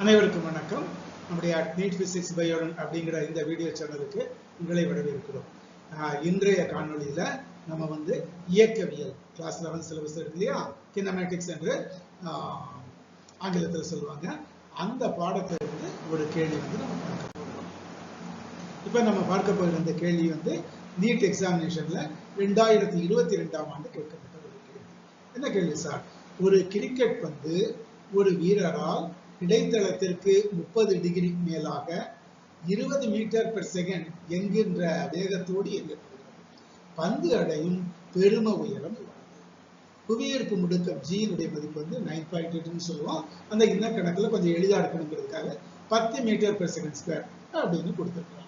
அனைவருக்கும் வணக்கம். நம்முடைய நீட் பிசிக்ஸ் பயோடன் அப்படிங்கிற இந்த வீடியோ சேனலுக்கு உங்களை வரவேற்கிறோம். இன்றைய காணொலியில் நம்ம வந்து இயக்கவியல் கிளாஸ் லெவன் சிலபஸ் இருக்கு இல்லையா? கினமேட்டிக்ஸ் என்று ஆங்கிலத்தில் சொல்லுவாங்க. அந்த பாடத்தை வந்து ஒரு கேள்வி வந்து நம்ம பார்க்க போகிறோம் இப்போ நம்ம பார்க்க போகிற இந்த கேள்வி வந்து நீட் எக்ஸாமினேஷன்ல ரெண்டாயிரத்தி இருபத்தி ரெண்டாம் ஆண்டு கேட்கப்பட்ட ஒரு கேள்வி. என்ன கேள்வி சார் ஒரு கிரிக்கெட் பந்து ஒரு வீரரால் இடைத்தளத்திற்கு முப்பது டிகிரி மேலாக இருபது மீட்டர் பெர் செகண்ட் என்கின்ற வேகத்தோடு இயங்கப்படுகிறது பந்து அடையும் பெரும உயரம் புவியீர்ப்பு முடுக்கம் ஜியினுடைய மதிப்பு வந்து நைன் பாயிண்ட் எயிட்னு சொல்லுவோம். அந்த இன்ன கணக்கில் கொஞ்சம் எளிதாக இருக்கணுங்கிறதுக்காக பத்து மீட்டர் பெர் செகண்ட் ஸ்கொயர் அப்படின்னு கொடுத்துருக்காங்க.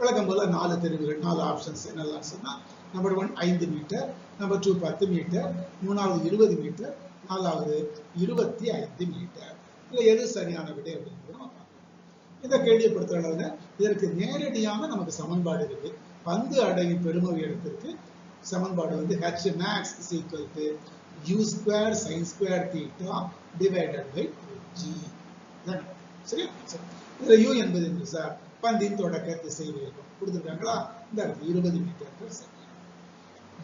வழக்கம் போல் நாலு தெரிவுகள் நாலு ஆப்ஷன்ஸ் என்னெல்லாம் சொன்னால் நம்பர் ஒன் ஐந்து மீட்டர் நம்பர் டூ பத்து மீட்டர் மூணாவது இருபது மீட்டர் நாலாவது இருபத்தி ஐந்து மீட்டர். இல்லை எது சரியான விடை அப்படிங்கிறது நம்ம பார்க்கலாம். இதை கேள்வியை பொறுத்த அளவுல இதற்கு நேரடியாக நமக்கு சமன்பாடு இருக்கு. பந்து அடையும் பெரும உயரத்திற்கு சமன்பாடு வந்து H max is equal to u square sin square theta divided by 2g இதான் சரியா? சரி. இதுல u என்பது என்ன சார் பந்தின் தொடக்க திசை வேகம் கொடுத்துருக்காங்களா? இந்த இருபது மீட்டர்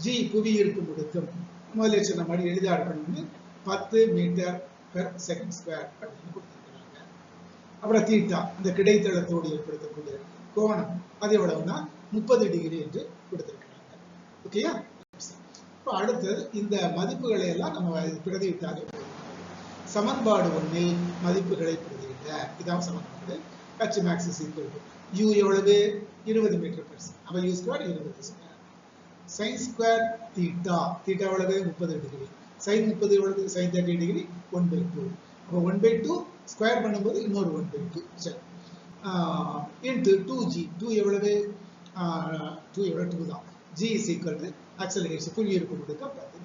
ஜி புவி ஜி முடுக்கம் முதல்ல சொன்ன மாதிரி எளிதா இருக்கணும்னு பத்து மீட்டர் பெர் செகண்ட் ஸ்கொயர் அப்படின்னு கொடுத்துருக்காங்க அப்புறம் தீட்டா இந்த கிடைத்தளத்தோடு ஏற்படுத்தக்கூடிய கோணம் அது எவ்வளவுனா முப்பது டிகிரி என்று கொடுத்துருக்கிறாங்க. ஓகேயா இப்போ அடுத்தது இந்த மதிப்புகளை எல்லாம் நம்ம பிரதிவிட்டாலே சமன்பாடு ஒன்றில் மதிப்புகளை பிரதியிட்ட இதான் சமன்பாடு. H max is equal to u எவ்வளவு? இருபது மீட்டர் பெர் செகண்ட் அப்போ யூ ஸ்கொயர் இருபது square sine square theta theta எவ்வளவு? முப்பது டிகிரி சைன் முப்பது எவ்வளவு sine thirty degree one by two அப்போ ஒன் பை டூ ஸ்கொயர் பண்ணும்போது இன்னொரு ஒன் பை டூ சரி இன்ட்டு டூ ஜி டூ எவ்வளவு? டூ எவ்வளவு? டூ தான். G is equal to acceleration புள்ளி இருக்கும் கொடுக்க பத்து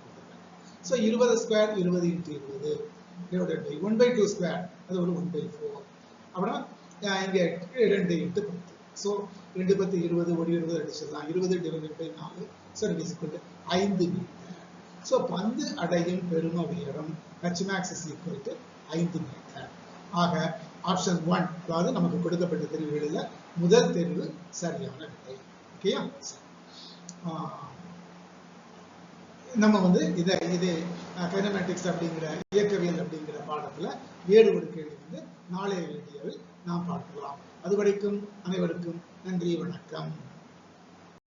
ஸோ இருபது ஸ்கொயர் இருபது இன்ட்டு இருபது. Divided by one by two square அது ஒரு ஒன் பை ஃபோர் அப்புறம் இங்கே ரெண்டு இன்ட்டு பத்து. ஸோ ரெண்டு பத்து இருபது ஒரு இருபது அடிச்சிடலாம் இருபது டிவைடட் பை நாலு. ஸோ ரெண்டு ஐந்து மீட்டர் ஸோ பந்து அடையும் பெரும உயரம் H max is equal to ஐந்து மீட்டர் ஆக ஆப்ஷன் ஒன் அதாவது நமக்கு கொடுக்கப்பட்ட தெரிவுகளில் முதல் தெரிவு சரியான விடை. ஓகேயா ஆஹ் நம்ம வந்து இதை இது கைனமேட்டிக்ஸ் அப்படிங்கிற இயக்கவியல் அப்படிங்கிற பாடத்துல வேறு ஒரு கேள்வி வந்து நாளைய வீடியோவில் நாம் பார்க்கலாம். அது வரைக்கும் அனைவருக்கும் நன்றி வணக்கம்.